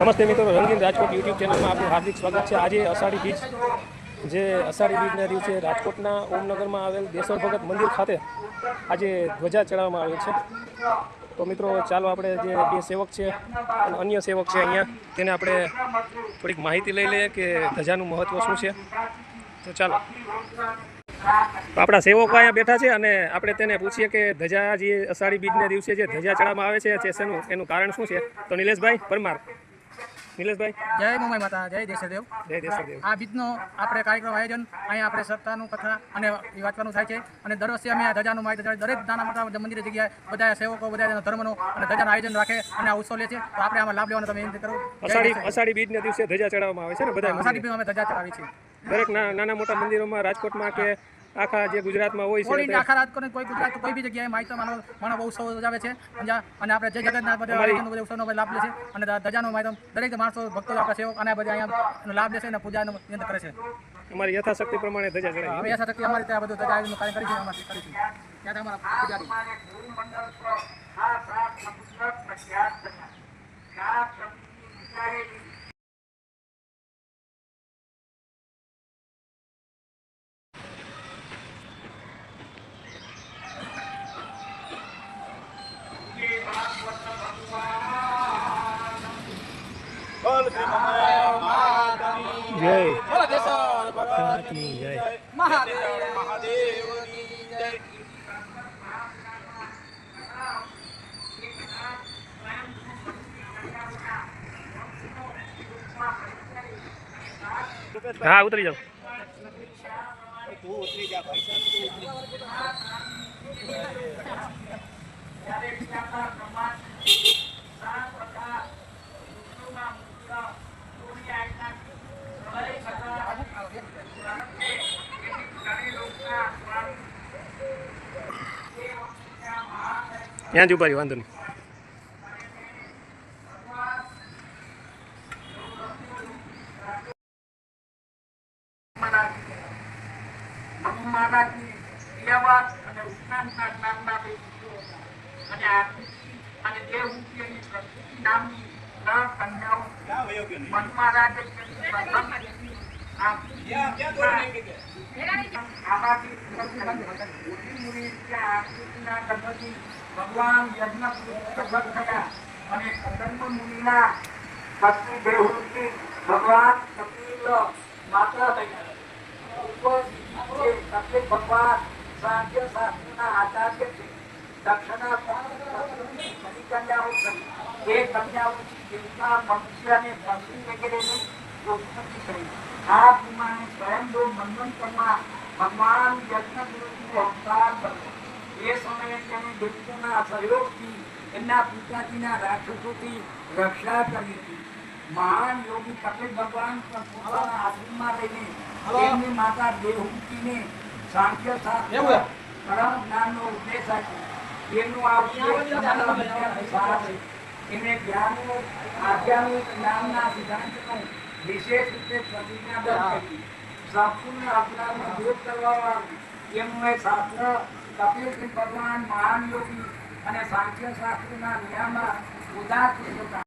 નમસ્તે મિત્રો રંગીન રાજકોટ યુટ્યુબ ચેનલમાં આપનું હાર્દિક સ્વાગત છે. આજે અષાઢી બીજ જે અષાઢી બીજના દિવસે રાજકોટના ઓમનગરમાં આવેલ દેશ્વર ભગત મંદિર ખાતે આજે ધ્વજા ચડાવવામાં આવેલ છે. તો મિત્રો, ચાલો આપણે જે બે સેવક છે અને અન્ય સેવક છે અહીંયા, તેને આપણે થોડીક માહિતી લઈ લઈએ કે ધજાનું મહત્ત્વ શું છે. તો ચાલો. તો આપણા સેવકો અહીંયા બેઠા છે અને આપણે તેને પૂછીએ કે ધજા જે અષાઢી બીજના દિવસે જે ધજા ચડાવવામાં આવે છે એનું એનું કારણ શું છે? તો નિલેશભાઈ પરમાર. નિલેશભાઈ? જય મુંબઈ માતા જય દેશદેવ. જય દેશદેવ. આ બીજનો આપણે કાર્યક્રમ આયોજન અહીંયા આપણે સત્તાનું કથા અને એ વાંચવાનું થાય છે. અને દર વર્ષે અમે ધજાનું માહિતી દરેક નાના મોટા મંદિર જગ્યાએ બધા સેવકો બધા ધર્મનો અને ધજાનું આયોજન રાખે અને આ ઉત્સવ લે છે. તો આપણે આમાં લાભ લેવાનો તમે વિનંતી કરો. અષાઢી અષાઢી બીજના દિવસે ધજા ચડાવવામાં આવે છે ને બધા અષાઢી બીજમાં અમે ધજા ચડાવી છીએ. દરેક નાના મોટા મંદિરોમાં રાજકોટમાં કે આખા જે ગુજરાતમાં હોય કોઈ છે આખા રાજકોટ કોઈ ગુજરાત કોઈ બી જગ્યાએ માહિતી માનો બહુ ઉત્સવ ઉજાવે છે. અને આપણે જે જગન્નાથ બધા ઉત્સવનો લાભ લે છે. અને ધજાનો માહિતી દરેક માણસો ભક્તો આપણા સેવક અને બધા અહીંયા લાભ લે છે અને પૂજાનો નિયંત્ર કરે છે. અમારી યથાશક્તિ પ્રમાણે ધજા ચડાવી હવે યથાશક્તિ અમારી ત્યાં બધું ધજા આયોજન કાર્ય કરીશું અમારી કરીશું ત્યાં અમારા પૂજારી. જય ભારતની જય હા ઉતરી જાઓ ત્યાં જ ઊભા રહ્યો વાંધો નહીં મહારાજની ક્રિયાવાદ અને ઉપનામના નામના બે પુત્રો જ ઊભા અને વાંધો નહીં. મહારાજે ભગવાન છે દક્ષિણા કન્યાઓ એ કન્યાઓથી દેવતા મનુષ્ય અને પક્ષી વગેરેની ઉત્પત્તિ કરી આ પ્રમાણે સ્વયંભૂ મન્વંતરમાં ભગવાન યજ્ઞ અવતાર કર્યો એ સમયે તેને દૈત્યોના સહયોગથી એમના પિતાજીના રાક્ષસોથી રક્ષા કરી. હતી મહાન યોગી કપિલ ભગવાન પોતાના આશ્રમમાં રહીને તેમની માતા દેવહૂતિને સાંખ્ય શાસ્ત્ર પરમ જ્ઞાનનો ઉપદેશ આપ્યો. તેમનું આ ઉપદેશ એમણે જ્ઞાનનો આધ્યાત્મિક જ્ઞાનના સિદ્ધાંતનો વિશેષ રીતે પ્રતિજ્ઞા દર્શાવી. સંપૂર્ણ અજ્ઞાનનો દૂર કરવામાં એમનું એ શાસ્ત્ર કપિલ ભગવાન મહાન યોગી અને સાંખ્ય શાસ્ત્રના નિયમમાં ઉદાર હતા.